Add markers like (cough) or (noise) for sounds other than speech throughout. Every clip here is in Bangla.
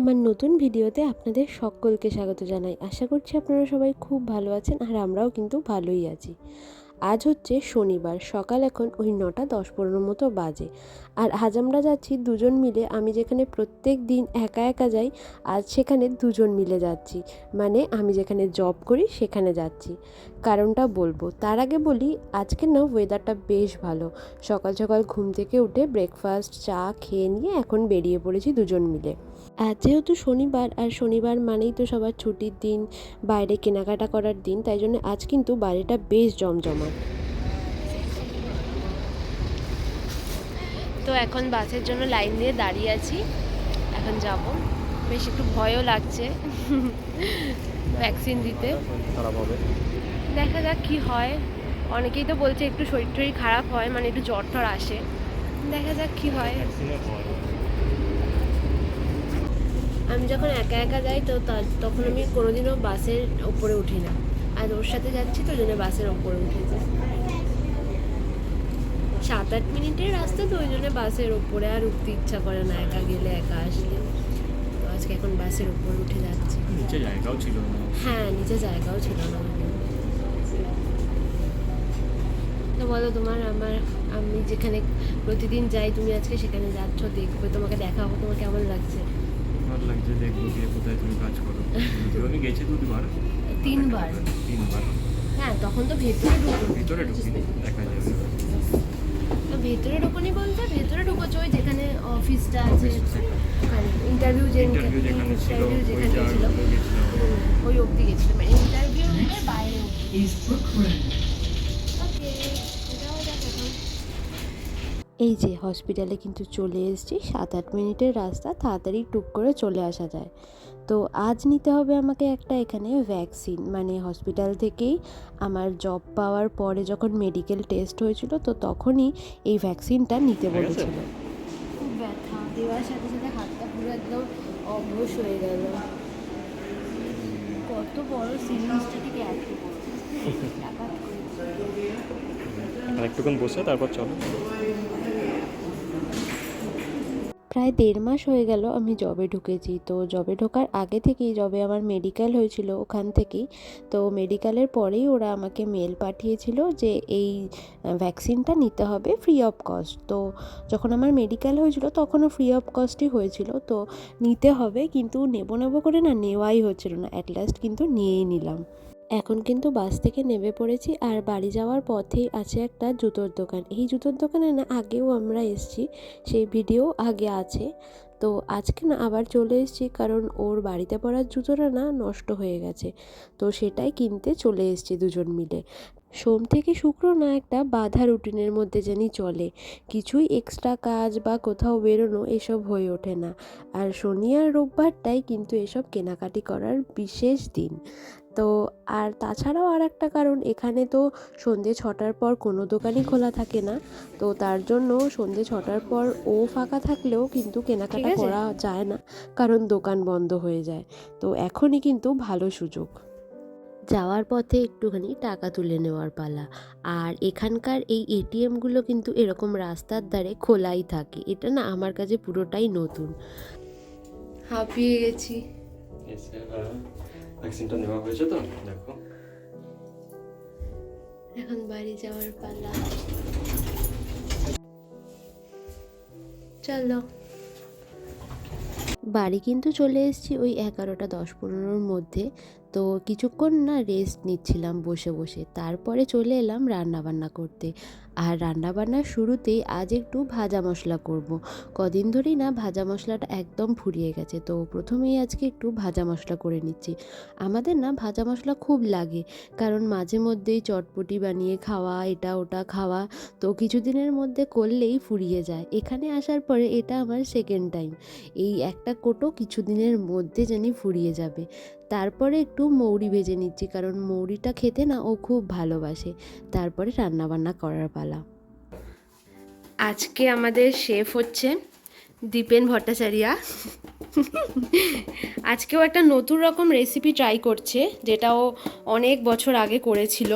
আমার নতুন ভিডিওতে আপনাদের সকলকে স্বাগত জানাই। আশা করছি আপনারা সবাই খুব ভালো আছেন আর আমরাও কিন্তু ভালোই আছি। আজ হচ্ছে শনিবার, সকাল এখন ওই নটা দশ পনেরো মতো বাজে। আর আজ আমরা যাচ্ছি দুজন মিলে, আমি যেখানে প্রত্যেক দিন একা একা যাই, আজ সেখানে দুজন মিলে যাচ্ছি। মানে আমি যেখানে জব করি, সেখানে যাচ্ছি। কারণটা বলব, তার আগে বলি, আজকে না ওয়েদারটা বেশ ভালো। সকাল সকাল ঘুম থেকে উঠে ব্রেকফাস্ট চা খেয়ে নিয়ে এখন বেরিয়ে পড়েছি দুজন মিলে। আজ যেহেতু শনিবার আর শনিবার মানেই তো সবার ছুটির দিন বাইরে কেনাকাটা করার দিন তাই জন্য আজ কিন্তু বাড়িটা বেশ জমজমাট। তো এখন বাসের জন্য লাইন দিয়ে দাঁড়িয়ে আছি এখন যাব। বেশ একটু ভয়ও লাগছে ভ্যাকসিন দিতে। দেখা যাক কি হয়। অনেকেই তো বলছে একটু শরীর টরীর খারাপ হয় মানে একটু জ্বর টর আসে। দেখা যাক কি হয়। আমি যখন একা একা যাই তো তখন আমি কোনোদিনও বাসের ওপরে উঠি না। আর ওর সাথে যাচ্ছি তো ওই জন্য বাসের ওপরে উঠে উঠেছি। সাত আট মিনিটের রাস্তা তো ওই জন্য বাসের ওপরে আর উঠতে ইচ্ছা করে না একা গেলে একা আসলে। তো আজকে এখন বাসের ওপরে উঠে যাচ্ছি। নিচে জায়গাও ছিল না। হ্যাঁ নিচে জায়গাও ছিল না। তো বলো তোমার আমার আমি যেখানে প্রতিদিন যাই তুমি আজকে সেখানে যাচ্ছ দেখবে তোমাকে দেখাবো তোমার কেমন লাগছে? লাগছে দেখব গিয়ে কোথায় তুমি কাজ করো। (laughs) আমি গেছি দুবার তিনবার? তিনবার। হ্যাঁ তখন তো ভেতরে ঢুকো। ভিতরে ঢুকিনি দেখা যাবে। তো ভেতরে ঢুকুনি বলতে ভেতরে ঢুকোছো ওই যেখানে অফিসটা আছে অফিস ওখানে। ইন্টারভিউ যে ইন্টারভিউ যেখানে ছিল ওই যেখানে ছিল গেছিলাম। ওই অবধি গেছিল মানে ইন্টারভিউ বাইরে অবধি। এই যে হসপিটালে কিন্তু চলে এসেছি সাত আট মিনিটের রাস্তা তাড়াতাড়ি টুক করে চলে আসা যায়। তো আজ নিতে হবে আমাকে একটা এখানে ভ্যাকসিন মানে হসপিটাল থেকেই আমার জব পাওয়ার পরে যখন মেডিকেল টেস্ট হয়েছিল তো তখনই এই ভ্যাকসিনটা নিতে বলেছিল। খুব ব্যথা। দেওয়ার সাথে সাথে হাতটা পুরো একদম অবশ হয়ে গেল। কত বড়। আর একটুক্ষণ বসে তারপর চলো। প্রায় দেড় মাস হয়ে গেল আমি জবে ঢুকেছি। তো জবে ঢোকার আগে থেকেই জবে আমার মেডিকেল হয়েছিল ওখান থেকেই। তো মেডিকেলের পরেই ওরা আমাকে মেল পাঠিয়েছিল যে এই ভ্যাকসিনটা নিতে হবে ফ্রি অফ কস্ট তো যখন আমার মেডিকেল হয়েছিল তখনও ফ্রি অফ কস্টই হয়েছিল। তো নিতে হবে কিন্তু নেব নেব করে না নেওয়াই হচ্ছিল না। অ্যাট লাস্ট কিন্তু নিয়েই নিলাম। এখন কিন্তু বাস থেকে নেমে পড়েছি আর বাড়ি যাওয়ার পথেই আছে একটা জুতোর দোকান। এই জুতোর দোকানে না আগেও আমরা এসেছি, সেই ভিডিও আগে আছে। তো আজকে না আবার চলে এসেছি কারণ ওর বাড়িতে পড়ার জুতোটা না নষ্ট হয়ে গেছে। তো সেটাই কিনতে চলে এসেছি দুজন মিলে। সোম থেকে শুক্র না একটা বাধা রুটিনের মধ্যে জানি চলে। কিছুই এক্সট্রা কাজ বা কোথাও বেরোনো এসব হয়ে ওঠে না। আর শনি আর রোববারটাই কিন্তু এসব কেনাকাটি করার বিশেষ দিন। তো আর তাছাড়াও আর একটা কারণ এখানে তো সন্ধে ছটার পর কোনো দোকানই খোলা থাকে না। তো তার জন্য সন্ধে ছটার পর ও ফাঁকা থাকলেও কিন্তু কেনাকাটা করা যায় না কারণ দোকান বন্ধ হয়ে যায়। তো এখনই কিন্তু ভালো সুযোগ। যাওয়ার পথে একটুখানি টাকা তুলে নেওয়ার পালা। আর এখানকার এই এটিএমগুলো কিন্তু এরকম রাস্তার ধারে খোলাই থাকে। এটা না আমার কাছে পুরোটাই নতুন। হাঁপিয়ে গেছি। ভ্যাকসিনটা নেওয়া হয়েছে তো দেখো। এখন বাড়ি যাওয়ার পালা। চলো। বাড়ি কিন্তু চলে এসেছি ওই এগারোটা দশ পনেরোর মধ্যে। তো কিছুক্ষণ না রেস্ট নিচ্ছিলাম বসে বসে। তারপরে চলে এলাম রান্না বান্না করতে। আর রান্না বান্নার শুরুতেই আজ একটু ভাজা মশলা করব। কদিন ধরেই না ভাজা মশলাটা একদম ফুরিয়ে গেছে। তো প্রথমেই আজকে একটু ভাজা মশলা করে নিচ্ছি। আমাদের না ভাজা মশলা খুব লাগে। কারণ মাঝে মধ্যেই চটপটি বানিয়ে খাওয়া, এটা ওটা খাওয়া তো কিছুদিনের মধ্যে করলেই ফুরিয়ে যায়। এখানে আসার পরে এটা আমার সেকেন্ড টাইম এই একটা কোটো কিছুদিনের মধ্যে জানি ফুরিয়ে যাবে। তারপরে একটু মৌরি ভেজে নিচ্ছি, কারণ মৌরিটা খেতে না ও খুব ভালোবাসে। তারপরে রান্নাবান্না করার পালা। আজকে আমাদের শেফ হচ্ছে দীপেন ভট্টাচারিয়া। আজকেও একটা নতুন রকম রেসিপি ট্রাই করছে, যেটা ও অনেক বছর আগে করেছিল।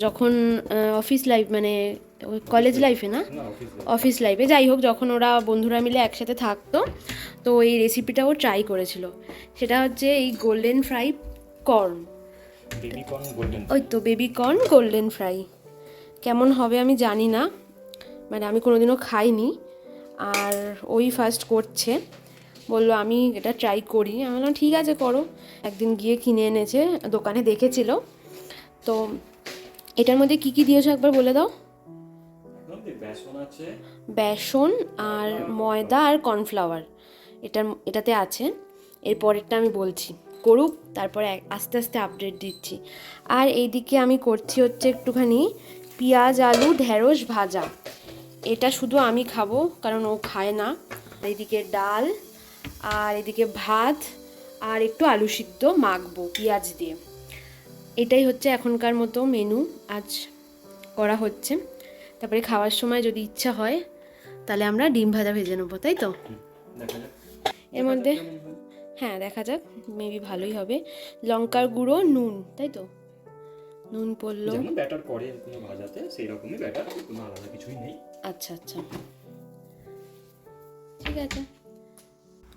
যখন অফিস লাইফ মানে ওই কলেজ লাইফে না? অফিস লাইফে যাই হোক যখন ওরা বন্ধুরা মিলে একসাথে থাকতো তো এই রেসিপিটাও ট্রাই করেছিল। সেটা হচ্ছে এই গোল্ডেন ফ্রাই কর্ন ওই তো বেবি কর্ন গোল্ডেন ফ্রাই কেমন হবে আমি জানি না। মানে আমি কোনোদিনও খাইনি। আর ওই ফার্স্ট করছে। বলল আমি এটা ট্রাই করি। আমি বললাম ঠিক আছে করো। একদিন গিয়ে কিনে এনেছে দোকানে দেখেছিল। তো এটার মধ্যে কি কি দিয়েছ একবার বলে দাও? বেসন আর ময়দা আর কর্নফ্লাওয়ার। এটার এটাতে আছে। এর পরেরটা আমি বলছি। করুক তারপরে আস্তে আস্তে আপডেট দিচ্ছি। আর এইদিকে আমি করছি হচ্ছে একটুখানি পেঁয়াজ আলু ঢেঁড়স ভাজা। এটা শুধু আমি খাব কারণ ও খায় না। এইদিকে ডাল আর এদিকে ভাত আর একটু আলু সিদ্ধ মাখবো পেঁয়াজ দিয়ে। এটাই হচ্ছে এখনকার মতো মেনু আজ করা হচ্ছে। তারপরে খাওয়ার সময় যদি ইচ্ছা হয় তাহলে আমরা ডিম ভাজা ভেজে নেব তাই তো? এর মধ্যে হ্যাঁ দেখা যাক মেবি ভালোই হবে। লঙ্কার গুঁড়ো নুন তাই তো? নুন পড়ল। যেমন ব্যাটার করে কোনো ভাজাতে সেই রকমই ব্যাটার কোনো আলাদা কিছুই নেই। আচ্ছা আচ্ছা। ঠিক আছে।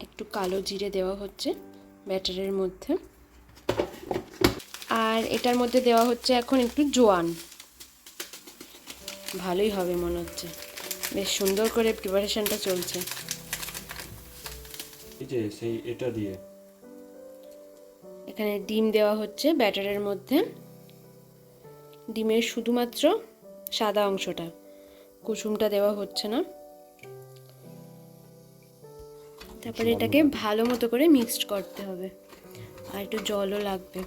একটু কালো জিরে দেওয়া হচ্ছে ব্যাটারের মধ্যে। আর এটার মধ্যে দেওয়া হচ্ছে এখন একটু জোয়ান। ভালোই হবে মনে হচ্ছে। বেশ সুন্দর করে প্রিপারেশনটা চলছে। এই যে সেই এটা দিয়ে। এখানে ডিম দেওয়া হচ্ছে ব্যাটারের মধ্যে। ডিমের শুধুমাত্র সাদা অংশটা। কুসুমটা দেওয়া হচ্ছে না। তারপরে এটাকে ভালো মতো করে মিক্সড করতে হবে। আর একটু জলও লাগবে।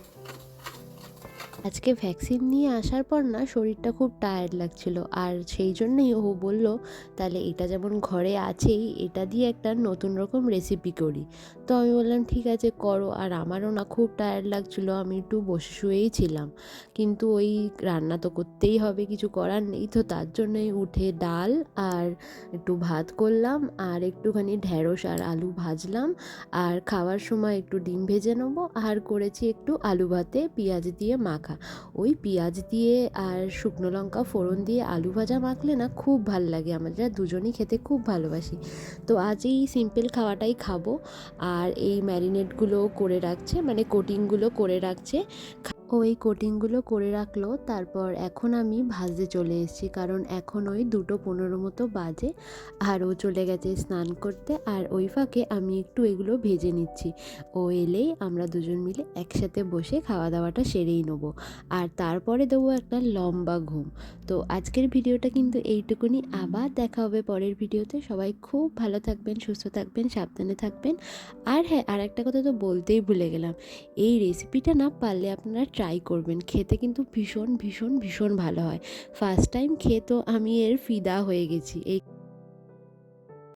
আজকে ভ্যাকসিন নিয়ে আসার পর না শরীরটা খুব টায়ার্ড লাগছিল। আর সেই জন্যই ও বলল, তাহলে এটা যেমন ঘরে আছেই, এটা দিয়ে একটা নতুন রকম রেসিপি করি। তো আমি বললাম, ঠিক আছে, করো। আর আমারও না খুব টায়ার্ড লাগছিল, আমি একটু বসে শুয়েই ছিলাম। কিন্তু ওই রান্না তো করতেই হবে, কিছু করার নেই। তো তার জন্যই উঠে ডাল আর একটু ভাত করলাম, আর একটুখানি ঢ্যাঁড়স আর আলু ভাজলাম। আর খাওয়ার সময় একটু ডিম ভেজে নেব, আর করেছি একটু আলু ভাতে পেঁয়াজ দিয়ে মাখা। ওই পেঁয়াজ দিয়ে আর শুকনো লঙ্কা, ফোড়ন দিয়ে আলু ভাজা মাখলে না খুব ভালো লাগে আমরা। দুজনই খেতে খুব ভালোবাসি। তো আজ এই সিম্পল খাওয়াটাই খাব। আর এই ম্যারিনেটগুলো করে রাখছে মানে কোটিংগুলো করে রাখছে। ও এই কোটিংগুলো করে রাখল, তারপর এখন আমি ভাজতে চলে এসেছি। কারণ এখন ওই দুটো পনেরো মতো বাজে আর ও চলে গেছে স্নান করতে আর ওই ফাঁকে আমি একটু এগুলো ভেজে নিচ্ছি। ও এলেই আমরা দুজন মিলে একসাথে বসে খাওয়া দাওয়াটা সেরেই নেব। আর তারপরে দেবো একটা লম্বা ঘুম। তো আজকের ভিডিওটা কিন্তু এইটুকুনি। আবার দেখা হবে পরের ভিডিওতে। সবাই খুব ভালো থাকবেন, সুস্থ থাকবেন, সাবধানে থাকবেন। আর হ্যাঁ আর একটা কথা তো বলতেই ভুলে গেলাম। এই রেসিপিটা না পারলে আপনারা ট্রাই করবেন। খেতে কিন্তু ভীষণ ভীষণ ভীষণ ভালো হয়। ফার্স্ট টাইম খেয়ে তো আমি এর ফিদা হয়ে গেছি। এই